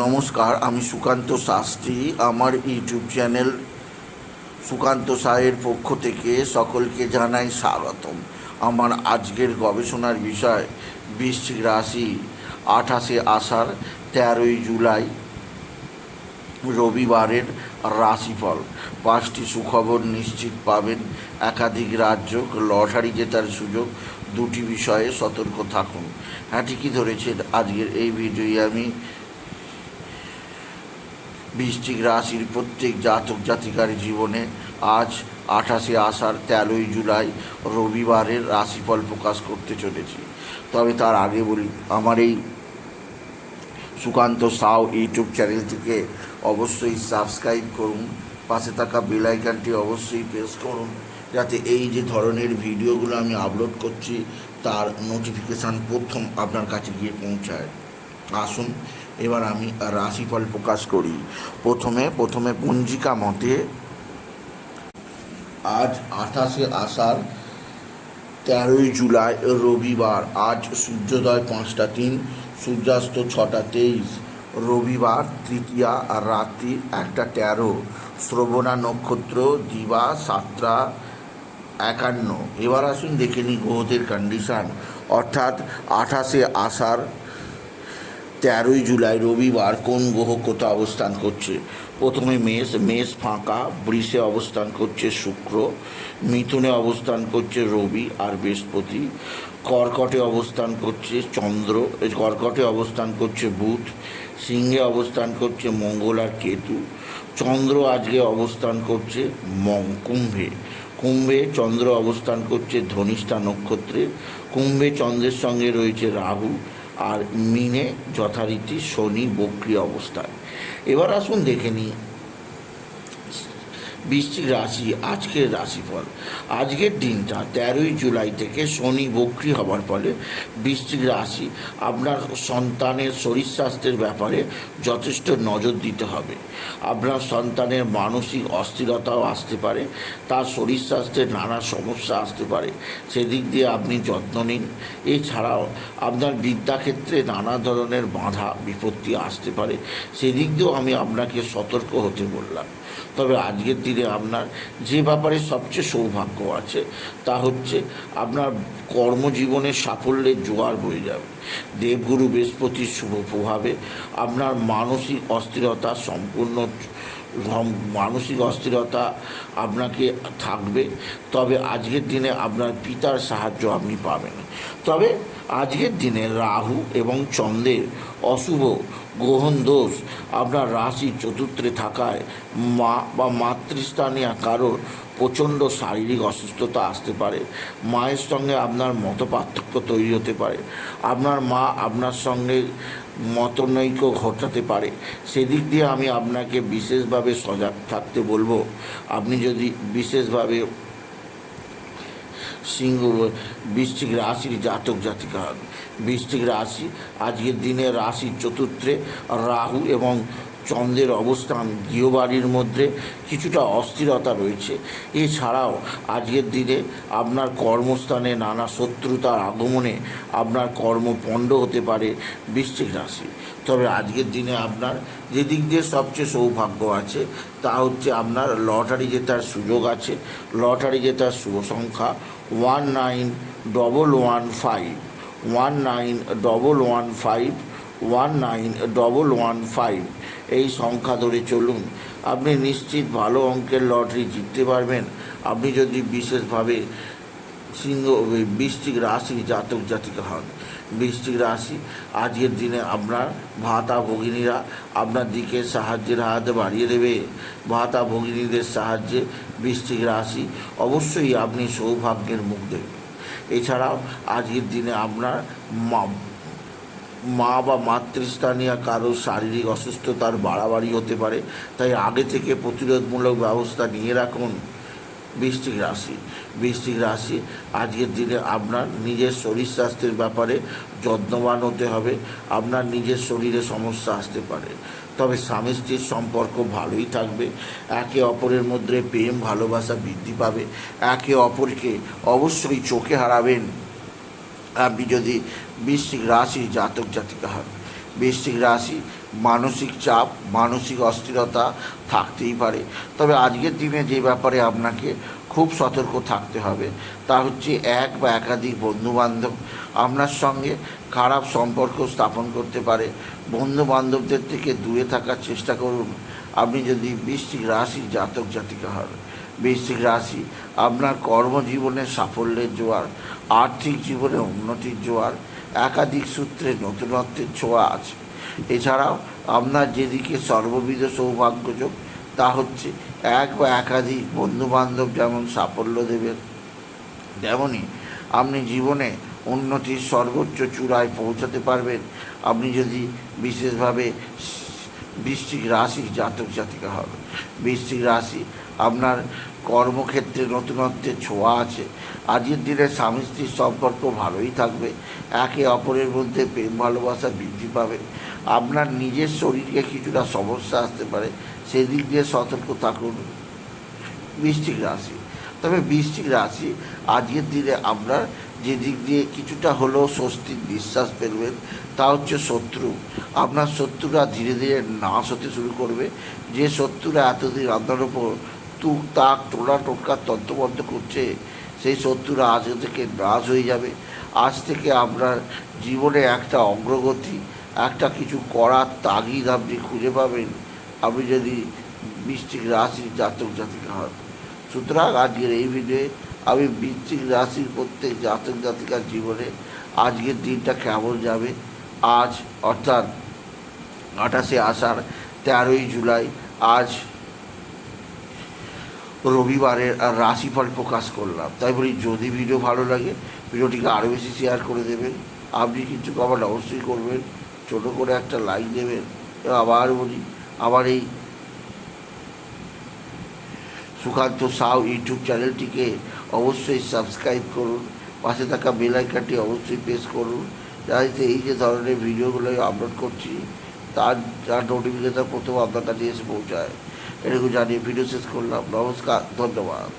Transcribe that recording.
নমস্কার, আমি সুকান্ত শাস্ত্রী। আমার ইউটিউব চ্যানেল সুকান্ত সাহের পক্ষ থেকে সকলকে জানাই স্বাগতম। আমার আজকের গবেষণার বিষয় বৃশ্চিক রাশি, আঠাশে আষাঢ়, তেরোই জুলাই, রবিবারের রাশিফল। পাঁচটি সুখবর নিশ্চিত পাবেন। একাধিক রাজ্য, লটারি জেতার সুযোগ, দুটি বিষয়ে সতর্ক থাকুন। হ্যাঁ ঠিকই ধরেছেন। আজকের এই ভিডিওয়ে আমি বৃশ্চিক রাশির প্রত্যেক জাতক জাতিকার জীবনে আজ আঠাশে আষাঢ় তেরোই জুলাই রবিবারের রাশিফল প্রকাশ করতে চলেছি। তবে তার আগে বলি, আমার এই সুকান্ত সাউ ইউটিউব চ্যানেলটিকে অবশ্যই সাবস্ক্রাইব করুন, পাশে থাকা বেল আইকনটি অবশ্যই প্রেস করুন, যাতে এই যে ধরনের ভিডিওগুলো আমি আপলোড করছি, তার নোটিফিকেশান প্রথম আপনার কাছে গিয়ে পৌঁছায়। আসুন, এবার আমি রাশিফল প্রকাশ করি। প্রথমে প্রথমে পঞ্জিকা মতে আজ আঠাশে আষাঢ়, তেরোই জুলাই, রবিবার, আজ সূর্যোদয় পাঁচটা তিন, সূর্যাস্ত ছটা তেইশ, রবিবার তৃতীয়া রাত্রি একটা তেরো, শ্রবণা নক্ষত্র দিবা সাতটা একান্ন। এবার আসুন দেখে নিই গ্রহদের কন্ডিশান অর্থাৎ আঠাশে আষাঢ় তেরোই জুলাই রবিবার কোন গ্রহ কোথা অবস্থান করছে? প্রথমে মেষ মেষ ফাঁকা, বৃষে অবস্থান করছে শুক্র, মিথুনে অবস্থান করছে রবি আর বৃহস্পতি, কর্কটে অবস্থান করছে চন্দ্র, কর্কটে অবস্থান করছে বুধ, সিংহে অবস্থান করছে মঙ্গল আর কেতু, চন্দ্র আজকে অবস্থান করছে কুম্ভে কুম্ভে চন্দ্র অবস্থান করছে ধনিষ্ঠা নক্ষত্রে, কুম্ভে চন্দ্রের সঙ্গে রয়েছে রাহু আর মিনে যথারীতি শনি বক্রিয় অবস্থায়। এবার আসুন দেখে নিই বৃশ্চিক রাশি, আজকের রাশিফল। আজকের দিনটা তেরোই জুলাই থেকে শনি বক্রি হবার ফলে বৃশ্চিক রাশি আপনার সন্তানের শরীর স্বাস্থ্যের ব্যাপারে যথেষ্ট নজর দিতে হবে। আপনার সন্তানের মানসিক অস্থিরতাও আসতে পারে, তার শরীর স্বাস্থ্যের নানা সমস্যা আসতে পারে, সেদিক দিয়ে আপনি যত্ন নিন। এছাড়াও আপনার বিদ্যাক্ষেত্রে নানা ধরনের বাধা, বিপত্তি আসতে পারে, সেদিক দিয়েও আমি আপনাকে সতর্ক হতে বললাম। তবে আজকের দিনে আপনার যে ব্যাপারে সবচেয়ে সৌভাগ্য আছে তা হচ্ছে আপনার কর্মজীবনে সাফল্যের জোয়ার বয়ে যাবে। দেবগুরু বৃহস্পতির শুভ প্রভাবে আপনার মানসিক অস্থিরতা সম্পূর্ণ মানসিক অস্থিরতা আপনাকে থাকবে। তবে আজকের দিনে আপনার পিতার সাহায্য আপনি পাবেন। তবে আজকের দিনে রাহু এবং চন্দ্রের অশুভ গ্রহণ দোষ আপনার রাশি চতুর্থে থাকায় মা বা মাতৃস্থানীয় কারোর প্রচণ্ড শারীরিক অসুস্থতা আসতে পারে। মায়ের সঙ্গে আপনার মত পার্থক্য তৈরি হতে পারে। আপনার মা আপনার সঙ্গে মতনৈক্য ঘটাতে পারে। সেদিক দিয়ে আমি আপনাকে বিশেষভাবে সজাগ থাকতে বলব। আপনি যদি বিশেষভাবে সিংহ, বৃশ্চিক রাশির জাতক জাতিকা হন। বৃশ্চিক রাশি আজকের দিনে রাশির চতুর্থে রাহু এবং চন্দ্রের অবস্থান গৃহবাড়ির মধ্যে কিছুটা অস্থিরতা রয়েছে। এছাড়াও আজকের দিনে আপনার কর্মস্থানে নানা শত্রুতার আগমনে আপনার কর্ম পণ্ড হতে পারে বৃশ্চিক রাশি। তবে আজকের দিনে আপনার যে দিক দিয়ে সবচেয়ে সৌভাগ্য আছে, তা হচ্ছে আপনার লটারি জেতার সুযোগ আছে। লটারি জেতার শুভ সংখ্যা one nine double one five. One nine double one five one nine double one five এই সংখ্যা ধরে চলুন। আপনি নিশ্চিত ভালো অঙ্কের লটারি জিততে পারবেন। আপনি যদি বিশেষভাবে সিংহ বৃষ্টিক রাশি জাতক জাতিকা হন বৃষ্টিক রাশি, আজকের দিনে আপনার ভাতা ভগিনীরা আপনার দিকে সাহায্যের হাত বাড়িয়ে দেবে। ভাতা ভগিনীদের সাহায্যে বৃষ্টিক রাশি অবশ্যই আপনি সৌভাগ্যের মুখ দেবেন এছাড়াও আজকের দিনে আপনার মা বা মাতৃস্থানীয় কারও শারীরিক অসুস্থতার বাড়াবাড়ি হতে পারে, তাই আগে থেকে প্রতিরোধমূলক ব্যবস্থা নিয়ে রাখুন বৃশ্চিক রাশি। বৃশ্চিক রাশি, আজকের দিনে আপনার নিজের শরীর স্বাস্থ্যের ব্যাপারে যত্নবান হতে হবে, আপনার নিজের শরীরে সমস্যা আসতে পারে। তবে স্বামী স্ত্রীর সম্পর্ক ভালোই থাকবে, একে অপরের মধ্যে প্রেম, ভালোবাসা বৃদ্ধি পাবে, একে অপরকে অবশ্যই চোখে হারাবেন। আপনি যদি বৃশ্চিক রাশি জাতক জাতিকা। হবে বৃশ্চিক রাশি মানসিক চাপ, মানসিক অস্থিরতা থাকতেই পারে। তবে আজকের দিনে যে ব্যাপারে আপনাকে খুব সতর্ক থাকতে হবে, তা হচ্ছে এক বা একাধিক বন্ধুবান্ধব আপনার সঙ্গে খারাপ সম্পর্ক স্থাপন করতে পারে। বন্ধু বান্ধবদের থেকে দূরে থাকার চেষ্টা করুন। আপনি যদি বৃশ্চিক রাশি জাতক জাতিকা হন, বৃশ্চিক রাশি আপনার কর্মজীবনে সাফল্যের জোয়ার, আর্থিক জীবনে উন্নতির জোয়ার একাধিক সূত্রে নতুনত্বের ছোঁয়া আছে। এছাড়াও, আপনার যেদিকে সর্ববিধ সৌভাগ্যযোগ তা হচ্ছে এক বা একাধিক বন্ধুবান্ধব যেমন সাফল্য দেবেন তেমনই আপনি জীবনে উন্নতির সর্বোচ্চ চূড়ায় পৌঁছাতে পারবেন। আপনি যদি বিশেষভাবে বৃশ্চিক রাশি জাতক জাতিকা হবে। বৃশ্চিক রাশি, আপনার কর্মক্ষেত্রে নতুনত্বের ছোঁয়া আছে। আজকের দিনে স্বামী স্ত্রীর সম্পর্ক ভালোই থাকবে। একে অপরের মধ্যে প্রেম ভালোবাসা বৃদ্ধি পাবে। আপনার নিজের শরীরকে কিছুটা সমস্যা আসতে পারে। সেদিক দিয়ে সতর্ক থাকুন। বৃশ্চিক রাশি তবে বৃশ্চিক রাশি, আজকের দিনে আপনার যে দিক দিয়ে কিছুটা হলেও স্বস্তির নিঃশ্বাস ফেলবেন, তা হচ্ছে শত্রু। আপনার শত্রুরা ধীরে ধীরে নাশ হতে শুরু করবে। যে শত্রুরা এতদিন আপনার ওপর তুক, তাক টোলা টোটকার তন্ত্রবদ্ধ করছে, সেই শত্রুরা আজ থেকে নাশ হয়ে যাবে। আজ থেকে আপনার জীবনে একটা অগ্রগতি, একটা কিছু করার তাগিদ আপনি খুঁজে পাবেন। আপনি যদি বৃষ্টিক রাশির জাতক জাতিকা হন। সুতরাং আজকের এই ভিডিওয়ে আমি বৃশ্চিক রাশির প্রত্যেক জাতক জাতিকার জীবনে আজকের দিনটা কেমন যাবে? আজ অর্থাৎ আঠাশে আষাঢ় তেরোই জুলাই, আজ রবিবারের রাশিফল প্রকাশ করলাম। তাই বলি, যদি ভিডিও ভালো লাগে ভিডিওটিকে আরও বেশি শেয়ার করে দেবেন। আপনি কিছু কমেন্ট অবশ্যই করবেন। ছোটো করে একটা লাইক দেবেন। আবার বলি, আমার এই সুকান্ত সাউ ইউটিউব চ্যানেলটিকে অবশ্যই সাবস্ক্রাইব করুন। পাশে থাকা বেল আইকনটি অবশ্যই প্রেস করুন। যাতে এই যে ধরনের ভিডিওগুলো আপলোড করছি, তার যার নোটিফিকেশান প্রথম আপনার কাছে এসে পৌঁছায়। এটুকু জানিয়ে ভিডিও শেষ করলাম। নমস্কার, ধন্যবাদ।